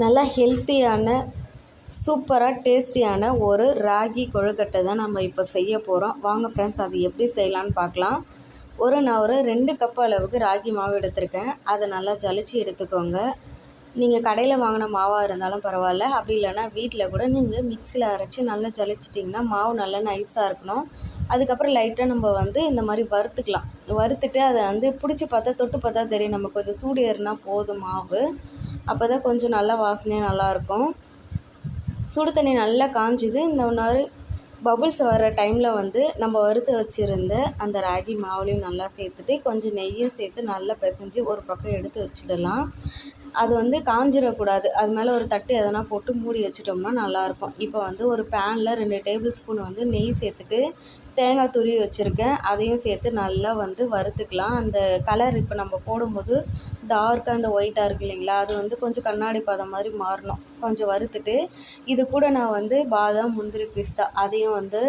நல்லா ஹெல்த்தியான சூப்பராக டேஸ்டியான ஒரு ராகி கொழுக்கட்டை தான் நம்ம இப்போ செய்ய போகிறோம் வாங்க ஃப்ரெண்ட்ஸ் அது எப்படி செய்யலான்னு பார்க்கலாம். ஒரு நான் ஒரு ரெண்டு கப் அளவுக்கு ராகி மாவு எடுத்திருக்கேன். அதை நல்லா ஜலிச்சு எடுத்துக்கோங்க. நீங்கள் கடையில் வாங்கின மாவாக இருந்தாலும் பரவாயில்ல. அப்படி இல்லைன்னா வீட்டில் கூட நீங்கள் மிக்சியில் அரைச்சி நல்லா ஜலிச்சிட்டிங்கன்னா மாவு நல்லா நைஸாக இருக்கணும். அதுக்கப்புறம் லைட்டாக நம்ம வந்து இந்த மாதிரி வறுத்துக்கலாம். வறுத்துட்டு அதை வந்து பிடிச்சி பார்த்தா தொட்டு பார்த்தா தெரியும். நமக்கு கொஞ்சம் சூடு ஏறினா போதும் மாவு. அப்போ தான் கொஞ்சம் நல்லா வாசனையாக நல்லாயிருக்கும். சுடு தண்ணி நல்லா காஞ்சிது. இந்த ஒன்று பபுள்ஸ் வர டைமில் வந்து நம்ம வறுத்து வச்சுருந்த அந்த ராகி மாவுலையும் நல்லா சேர்த்துட்டு கொஞ்சம் நெய்யும் சேர்த்து நல்லா பிசைஞ்சு ஒரு பக்கம் எடுத்து வச்சிடலாம். அது வந்து காஞ்சிடக்கூடாது அது மேலே ஒரு தட்டு எதனா போட்டு மூடி வச்சிட்டோம்னா நல்லாயிருக்கும் இப்போ வந்து ஒரு பேனில் ரெண்டு டேபிள் ஸ்பூன் வந்து நெய் சேர்த்துட்டு தேங்காய் துருவி வச்சுருக்கேன். அதையும் சேர்த்து நல்லா வந்து வறுத்துக்கலாம். அந்த கலர் இப்போ நம்ம போடும்போது டார்க்காக அந்த ஒயிட்டாக இருக்குது இல்லைங்களா? அது வந்து கொஞ்சம் கண்ணாடி பாதம் மாதிரி மாறணும். கொஞ்சம் வறுத்துட்டு இது கூட நான் வந்து பாதாம் முந்திரி பிஸ்தா அதையும் வந்து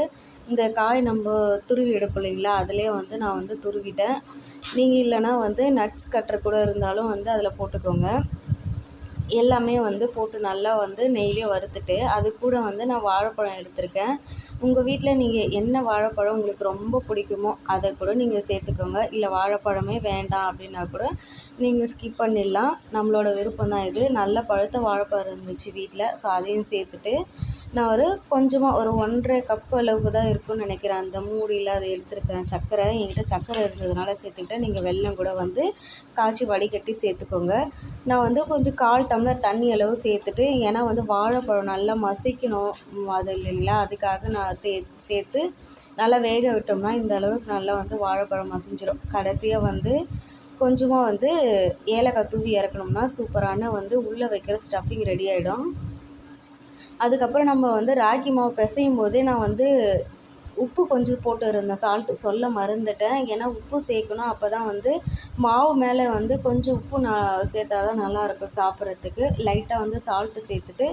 இந்த காய் நம்ம துருவி எடுப்போம் இல்லைங்களா? அதிலே வந்து நான் வந்து துருவிட்டேன். நீங்கள் இல்லைனா வந்து நட்ஸ் கட்டுற கூட இருந்தாலும் வந்து அதில் போட்டுக்கோங்க. எல்லாமே வந்து போட்டு நல்லா வந்து நெய்லேயே வறுத்துட்டு அது கூட வந்து நான் வாழைப்பழம் எடுத்திருக்கேன். உங்கள் வீட்டில் நீங்கள் என்ன வாழைப்பழம் உங்களுக்கு ரொம்ப பிடிக்குமோ அதை கூட நீங்கள் சேர்த்துக்கோங்க. இல்லை வாழைப்பழமே வேண்டாம் அப்படின்னா கூட நீங்கள் ஸ்கிப் பண்ணிடலாம். நம்மளோட விருப்பம் தான் இது. நல்ல பழுத்த வாழைப்பழம் இருந்துச்சு வீட்டில் ஸோ அதையும் சேர்த்துட்டு நான் ஒரு கொஞ்சமாக ஒரு ஒன்றரை கப் அளவுக்கு தான் இருக்கும்னு நினைக்கிறேன். அந்த மூடியில் அதை எடுத்துருக்கேன் சர்க்கரை என்கிட்ட சர்க்கரை இருந்ததுனால சேர்த்துக்கிட்டேன். நீங்கள் வெள்ளம் கூட வந்து காய்ச்சி வடிகட்டி சேர்த்துக்கோங்க. நான் வந்து கொஞ்சம் கால் டம்ளர் தண்ணி அளவு சேர்த்துட்டு ஏன்னா வந்து வாழைப்பழம் நல்லா மசிக்கணும். அது இல்லைங்களா? அதுக்காக நான் தே சேர்த்து நல்லா வேக விட்டோம்னா இந்த அளவுக்கு நல்லா வந்து வாழைப்பழம் மசிஞ்சிடும் கடைசியாக வந்து கொஞ்சமாக வந்து ஏலக்காய் தூவி இறக்கணும்னா சூப்பரான வந்து உள்ளே வைக்கிற ஸ்டஃபிங் ரெடி ஆகிடும் அதுக்கப்புறம் நம்ம வந்து ராகி மாவு பிசையும் போதே நான் வந்து உப்பு கொஞ்சம் போட்டு இருந்தேன் சால்ட்டு சொல்ல மறந்துட்டேன். ஏன்னா உப்பு சேர்க்கணும். அப்போ தான் வந்து மாவு மேலே வந்து கொஞ்சம் உப்பு நான் சேர்த்தா தான் நல்லாயிருக்கும் சாப்பிட்றதுக்கு. லைட்டாக வந்து சால்ட்டு சேர்த்துட்டு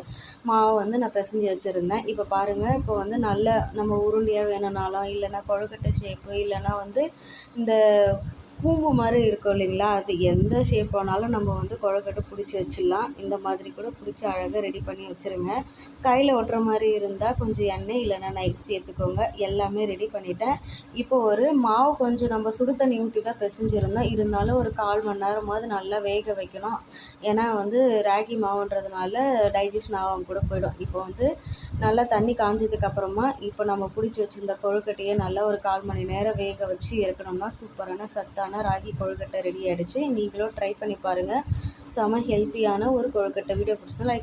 மாவை வந்து நான் பிசைஞ்சு வச்சுருந்தேன். இப்போ பாருங்கள் இப்போ வந்து நல்ல நம்ம உருண்டையாக வேணும்னாலும் இல்லைன்னா கொழுக்கட்டை ஷேப்பு இல்லைன்னா வந்து இந்த கூம்பு மாதிரி இருக்கும் இல்லைங்களா? அது எந்த ஷேப் ஆனாலும் நம்ம வந்து குழக்கட்டு பிடிச்சி வச்சிடலாம். இந்த மாதிரி கூட பிடிச்சி அழகாக ரெடி பண்ணி வச்சுருங்க. கையில் ஒட்டுற மாதிரி இருந்தால் கொஞ்சம் எண்ணெய் இல்லைன்னா நைட் சேர்த்துக்கோங்க. எல்லாமே ரெடி பண்ணிட்டேன். இப்போ ஒரு மாவு கொஞ்சம் நம்ம சுடு தண்ணி ஊற்றி தான் பிசைஞ்சிருந்தோம். இருந்தாலும் ஒரு கால் மணி நேரமாவது நல்லா வேக வைக்கணும். ஏன்னா வந்து ராகி மாவுன்றதுனால டைஜஷன் ஆகாமல் கூட போயிடும். இப்போ வந்து நல்லா தண்ணி காஞ்சதுக்கப்புறமா இப்போ நம்ம பிடிச்சி வச்சுருந்த கொழுக்கட்டையை நல்லா ஒரு கால் மணி நேரம் வேக வச்சு இறக்கணும்னா சூப்பரான சத்தான ராகி கொழுக்கட்டை ரெடி ஆகிடுச்சு நீங்களும் ட்ரை பண்ணி பாருங்கள் செம ஹெல்த்தியான ஒரு கொழுக்கட்டை வீடியோ பிடிச்சா லைக்